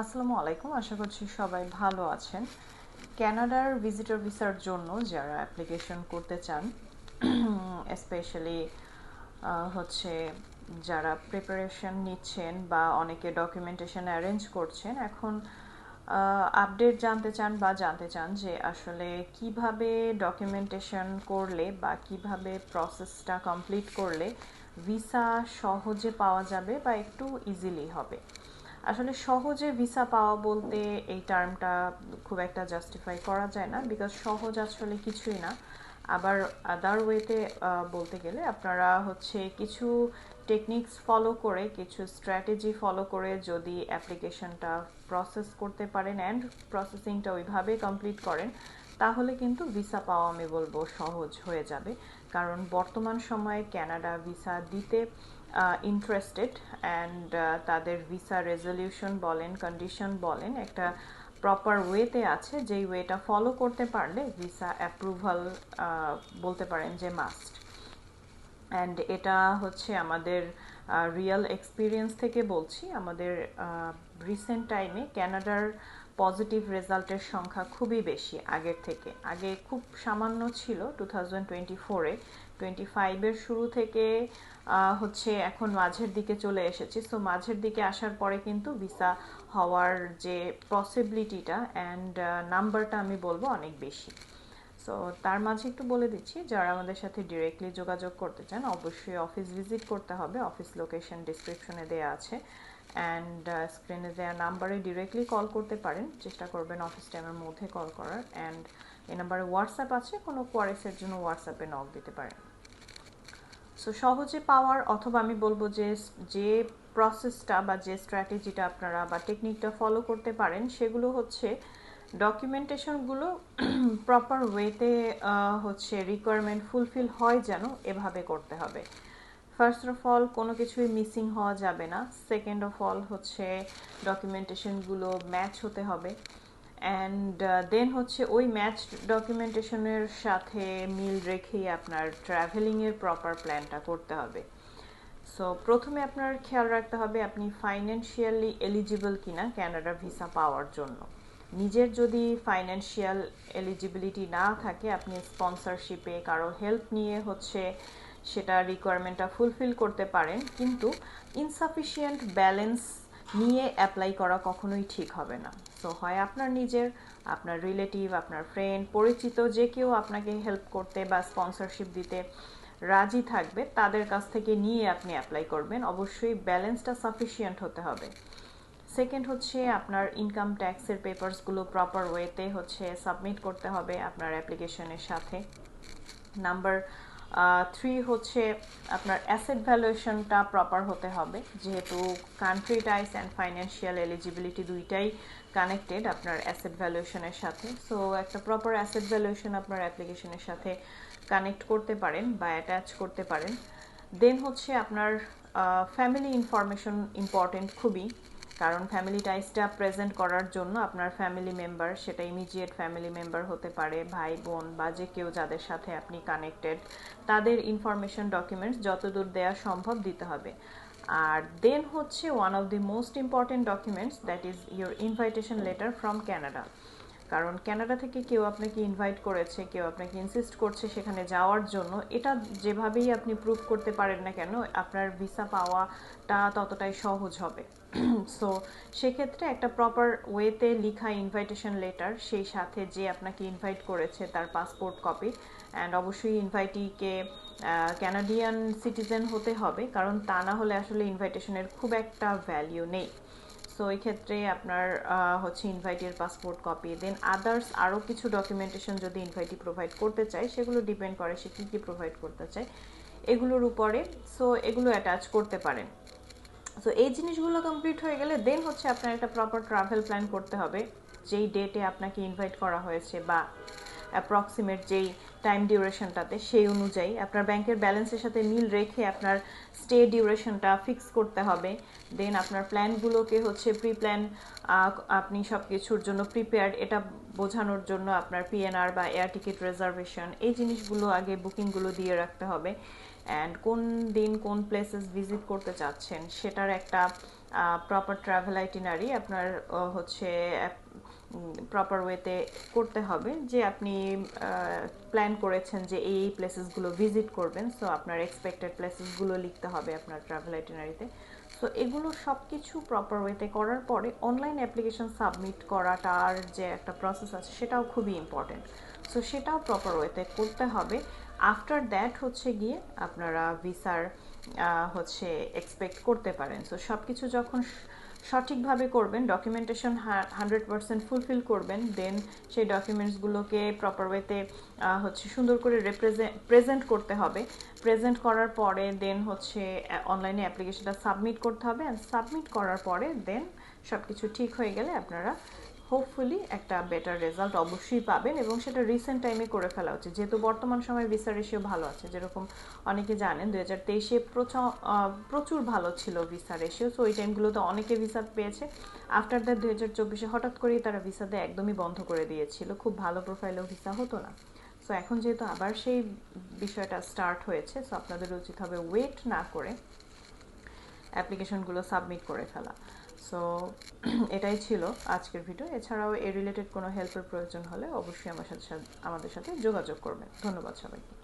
আসসালামু আলাইকুম, আশা করছি সবাই ভালো আছেন। ক্যানাডার ভিজিটর ভিসার জন্য যারা অ্যাপ্লিকেশন করতে চান স্পেশালি হচ্ছে যারা প্রিপারেশন নিচ্ছেন বা অনেকে ডকুমেন্টেশন অ্যারেঞ্জ করছেন, এখন আপডেট জানতে চান বা জানতে চান যে আসলে কীভাবে ডকুমেন্টেশন করলে বা কীভাবে প্রসেসটা কমপ্লিট করলে ভিসা সহজে পাওয়া যাবে বা একটু ইজিলি হবে। আসলে সহজে ভিসা পাওয়া বলতে এই টার্মটা খুব একটা জাস্টিফাই করা যায় না বিকজ সহজ আসলে কিছুই না। আবার আদার ওয়েতে বলতে গেলে আপনারা হচ্ছে কিছু টেকনিক্স ফলো করে, কিছু স্ট্র্যাটেজি ফলো করে যদি অ্যাপ্লিকেশনটা প্রসেস করতে পারেন অ্যান্ড প্রসেসিংটা ওইভাবে কমপ্লিট করেন, তাহলে কিন্তু ভিসা পাওয়া, আমি বলব, সহজ হয়ে যাবে। কারণ বর্তমান সময়ে ক্যানাডা ভিসা দিতে ইন্টারেস্টেড অ্যান্ড তাদের ভিসা রেজলিউশন বলেন কন্ডিশন বলেন, একটা প্রপার ওয়েতে আছে, যেই ওয়েটা ফলো করতে পারলে ভিসা অ্যাপ্রুভাল বলতে পারেন যে মাস্ট অ্যান্ড এটা হচ্ছে আমাদের রিয়েল এক্সপিরিয়েন্স থেকে বলছি, আমাদের রিসেন্ট টাইমে ক্যানাডার পজিটিভ রেজাল্টের সংখ্যা খুবই বেশি আগের থেকে। আগে খুব সামান্য ছিল টু থাউজেন্ড টোয়েন্টি ফোরে টোয়েন্টি ফাইভের শুরু থেকে হচ্ছে এখন মাঝের দিকে চলে এসেছি। সো মাঝের দিকে আসার পরে কিন্তু ভিসা হওয়ার যে পসিবিলিটিটা অ্যান্ড নাম্বারটা আমি বলব অনেক বেশি। সো তার মাঝে একটু বলে দিচ্ছি, যারা আমাদের সাথে ডিরেক্টলি যোগাযোগ করতে চান, অবশ্যই অফিস ভিজিট করতে হবে। অফিস লোকেশন ডিসক্রিপশনে দেওয়া আছে। অ্যান্ড স্ক্রিনে দেওয়া নাম্বারে ডিরেক্টলি কল করতে পারেন। চেষ্টা করবেন অফিস টাইমের মধ্যে কল করার। অ্যান্ড এই নাম্বারে হোয়াটসঅ্যাপ আছে, কোনো কোয়ারিসের জন্য হোয়াটসঅ্যাপে নক দিতে পারেন। সো সহজে পাওয়ার অথবা আমি বলব যে যে প্রসেসটা বা যে স্ট্র্যাটেজিটা আপনারা বা টেকনিকটা ফলো করতে পারেন, সেগুলো হচ্ছে ডকুমেন্টেশনগুলো প্রপার ওয়েতে হচ্ছে রিকোয়ারমেন্ট ফুলফিল হয় যেন এভাবে করতে হবে। ফার্স্ট অফ অল কোনো কিছুই মিসিং হওয়া যাবে না। সেকেন্ড অফ অল হচ্ছে ডকুমেন্টেশনগুলো ম্যাচ হতে হবে। অ্যান্ড দেন হচ্ছে ওই ম্যাচ ডকুমেন্টেশনের সাথে মিল রেখেই আপনার ট্রাভেলিংয়ের প্রপার প্ল্যানটা করতে হবে। সো প্রথমে আপনার খেয়াল রাখতে হবে আপনি ফাইন্যান্সিয়ালি এলিজিবল কিনা ক্যানাডা ভিসা পাওয়ার জন্য। নিজের যদি ফাইন্যান্সিয়াল এলিজিবিলিটি না থাকে, আপনি স্পন্সরশিপে কারও হেল্প নিয়ে হচ্ছে সেটা রিকোয়ারমেন্টটা ফুলফিল করতে পারেন, কিন্তু ইনসাফিসিয়েন্ট ব্যালেন্স নিয়ে অ্যাপ্লাই করা কখনোই ঠিক হবে না। সো হয় আপনার নিজের, আপনার রিলেটিভ আপনার ফ্রেন্ড পরিচিত যে কেউ আপনাকে হেল্প করতে বা স্পন্সরশিপ দিতে রাজি থাকবে, তাদের কাছ থেকে নিয়ে আপনি অ্যাপ্লাই করবেন। অবশ্যই ব্যালেন্সটা সাফিসিয়েন্ট হতে হবে। সেকেন্ড হচ্ছে আপনার ইনকাম ট্যাক্সের পেপারসগুলো প্রপার ওয়েতে হচ্ছে সাবমিট করতে হবে আপনার অ্যাপ্লিকেশনের সাথে। নাম্বার থ্রি হচ্ছে আপনার অ্যাসেট ভ্যালুয়েশনটা প্রপার হতে হবে। যেহেতু country ties and financial eligibility দুইটাই কানেক্টেড আপনার অ্যাসেট ভ্যালুয়েশনের সাথে। সো একটা প্রপার অ্যাসেট ভ্যালুয়েশন আপনার অ্যাপ্লিকেশনের সাথে কানেক্ট করতে পারেন বা অ্যাটাচ করতে পারেন। দেন হচ্ছে আপনার ফ্যামিলি ইনফরমেশন ইম্পর্টেন্ট খুবই। কারণ ফ্যামিলি টাইসটা প্রেজেন্ট করার জন্য আপনার ফ্যামিলি মেম্বার সেটা ইমিডিয়েট ফ্যামিলি মেম্বার হতে পারে, ভাই, বোন বা যে কেউ যাদের সাথে আপনি কানেক্টেড তাদের ইনফরমেশন ডকুমেন্টস যতদূর দেওয়া সম্ভব দিতে হবে। আর দেন হচ্ছে one of the most important documents that is your invitation letter from Canada কারণ ক্যানাডা থেকে কেউ আপনাকে ইনভাইট করেছে, কেউ আপনাকে ইনসিস্ট করছে সেখানে যাওয়ার জন্য। এটা যেভাবেই আপনি প্রুভ করতে পারেন না কেন, আপনার ভিসা পাওয়াটা ততটাই সহজ হবে। সো সেক্ষেত্রে একটা প্রপার ওয়েতে লিখা ইনভাইটেশন লেটার সেই সাথে যে আপনাকে ইনভাইট করেছে তার পাসপোর্ট কপি অ্যান্ড অবশ্যই ইনভাইটিকে ক্যানাডিয়ান সিটিজেন হতে হবে, কারণ তা না হলে আসলে ইনভাইটেশনের খুব একটা ভ্যালিউ নেই। সো এই ক্ষেত্রে আপনার হচ্ছে ইনভাইটের পাসপোর্ট কপি দেন আদার্স আরও কিছু ডকুমেন্টেশন যদি ইনভাইটি প্রোভাইড করতে চায়, সেগুলো ডিপেন্ড করে সে কী কী প্রোভাইড করতে চায়, এগুলোর উপরে সো এগুলো অ্যাটাচ করতে পারেন। সো এই জিনিসগুলো কমপ্লিট হয়ে গেলে দেন হচ্ছে আপনার একটা প্রপার ট্রাভেল প্ল্যান করতে হবে, যেই ডেটে আপনাকে ইনভাইট করা হয়েছে বা অ্যাপ্রক্সিমেট যেই টাইম ডিউরেশনটাতে সেই অনুযায়ী আপনার ব্যাংকের ব্যালেন্সের সাথে মিল রেখে আপনার স্টে ডিউরেশনটা ফিক্স করতে হবে। দেন আপনার প্ল্যানগুলোকে হচ্ছে প্রি প্ল্যান আপনি সব কিছুর জন্য প্রিপেয়ার্ড এটা বোঝানোর জন্য আপনার পিএনআর বা এয়ার টিকিট রিজার্ভেশন এই জিনিসগুলো আগে বুকিংগুলো দিয়ে রাখতে হবে। অ্যান্ড কোন দিন কোন প্লেসেস ভিজিট করতে চাচ্ছেন, সেটার একটা প্রপার ট্রাভেল আইটিনারি আপনার হচ্ছে প্রপার ওয়েতে করতে হবে যে আপনি প্ল্যান করেছেন যে এই প্লেসেসগুলো ভিজিট করবেন সো আপনার এক্সপেক্টেড প্লেসেসগুলো লিখতে হবে আপনার ট্রাভেল আইটিনারিতে সো এগুলো সব কিছু প্রপার ওয়েতে করার পরে অনলাইন অ্যাপ্লিকেশন সাবমিট করাটার যে একটা প্রসেস আছে, সেটাও খুবই ইম্পর্টেন্ট সো সেটাও প্রপার ওয়েতে করতে হবে। আফটার দ্যাট হচ্ছে গিয়ে আপনারা ভিসার হচ্ছে এক্সপেক্ট করতে পারেন। সো সব কিছু যখন সঠিকভাবে করবেন ডকুমেন্টেশন হান্ড্রেড পার্সেন্ট ফুলফিল করবেন দেন সেই ডকুমেন্টসগুলোকে প্রপার ওয়েতে হচ্ছে সুন্দর করে রিপ্রেজেন্ট প্রেজেন্ট করতে হবে। প্রেজেন্ট করার পরে দেন হচ্ছে অনলাইনে অ্যাপ্লিকেশনটা সাবমিট করতে হবে। অ্যান্ড সাবমিট করার পরে দেন সব কিছু ঠিক হয়ে গেলে আপনারা হোপফুলি একটা বেটার রেজাল্ট অবশ্যই পাবেন এবং সেটা রিসেন্ট টাইমে করে ফেলা উচিত। যেহেতু বর্তমান সময়ে ভিসা রেশিও ভালো আছে, যেরকম অনেকে জানেন দু হাজার তেইশে প্রচুর ভালো ছিল ভিসা রেশিও সো ওই টাইমগুলোতে অনেকে ভিসা পেয়েছে। আফটার দ্যাট দু হাজার চব্বিশে হঠাৎ করেই তারা ভিসা দিয়ে একদমই বন্ধ করে দিয়েছিল। খুব ভালো প্রোফাইলেও ভিসা হতো না। সো এখন যেহেতু আবার সেই বিষয়টা স্টার্ট হয়েছে সো আপনাদের উচিত হবে ওয়েট না করে অ্যাপ্লিকেশনগুলো সাবমিট করে ফেলা। সো এটাই ছিল আজকের ভিডিও এছাড়াও এ রিলেটেড কোনো হেল্পের প্রয়োজন হলে অবশ্যই আমার সাথে আমাদের সাথে যোগাযোগ করবেন। ধন্যবাদ সবাইকে।